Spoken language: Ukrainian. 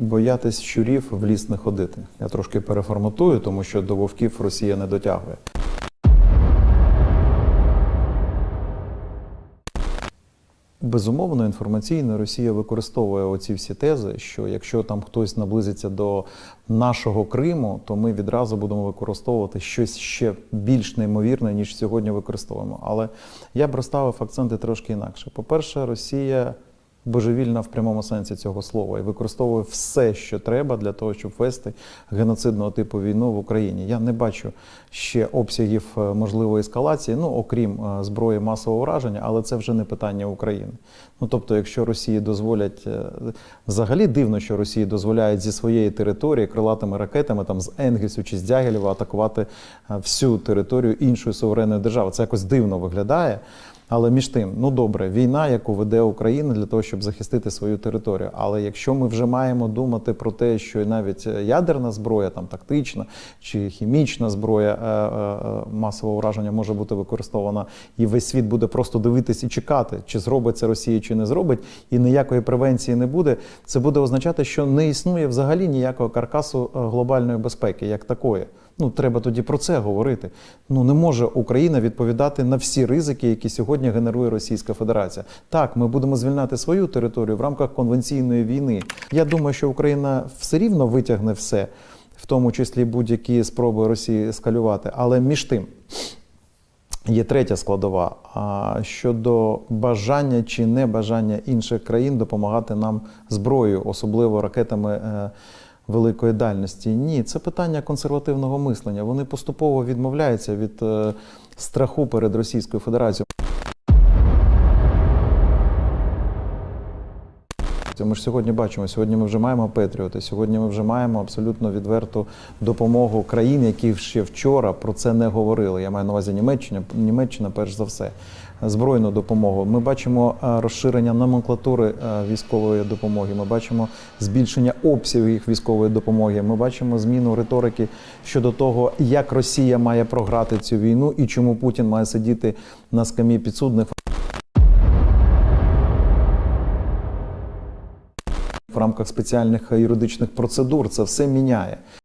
Боятись щурів в ліс не ходити. Я трошки переформатую, тому що до вовків Росія не дотягує. Безумовно, інформаційно Росія використовує оці всі тези, що якщо там хтось наблизиться до нашого Криму, то ми відразу будемо використовувати щось ще більш неймовірне, ніж сьогодні використовуємо. Але я б розставив акценти трошки інакше. По-перше, Росія божевільна в прямому сенсі цього слова і використовує все, що треба для того, щоб вести геноцидного типу війну в Україні. Я не бачу ще обсягів е, можливої ескалації, ну окрім е, зброї масового враження, але це вже не питання України. Ну тобто, якщо Росії дозволять е, взагалі дивно, що Росії дозволяють зі своєї території крилатими ракетами там з Енгельсу чи з Дягілєва атакувати всю територію іншої суверенної держави. Це якось дивно виглядає. Але між тим, ну добре, війна, яку веде Україна для того, щоб захистити свою територію. Але якщо ми вже маємо думати про те, що навіть ядерна зброя, там тактична чи хімічна зброя е, е, е, масового ураження може бути використована, і весь світ буде просто дивитись і чекати, чи зробить це Росія, чи не зробить, і ніякої превенції не буде. Це буде означати, що не існує взагалі ніякого каркасу е, глобальної безпеки, як такої. Ну, треба тоді про це говорити. Ну не може Україна відповідати на всі ризики, які сьогодні генерує Російська Федерація. Так, ми будемо звільняти свою територію в рамках конвенційної війни. Я думаю, що Україна все рівно витягне все, в тому числі будь-які спроби Росії ескалювати. Але між тим. Є третя складова щодо бажання чи небажання інших країн допомагати нам зброєю, особливо ракетами е, великої дальності. Ні, це питання консервативного мислення. Вони поступово відмовляються від е, страху перед Російською Федерацією. Ми ж сьогодні бачимо, сьогодні ми вже маємо Петріоти, сьогодні ми вже маємо абсолютно відверту допомогу країн, які ще вчора про це не говорили. Я маю на увазі Німеччина, Німеччина, перш за все, збройну допомогу. Ми бачимо е, розширення номенклатури е, військової допомоги. Ми бачимо збільшення обсягів їх військової допомоги. Ми бачимо зміну риторики щодо того, як Росія має програти цю війну і чому Путін має сидіти на скам'ї підсудних. В рамках спеціальних юридичних процедур це все міняє.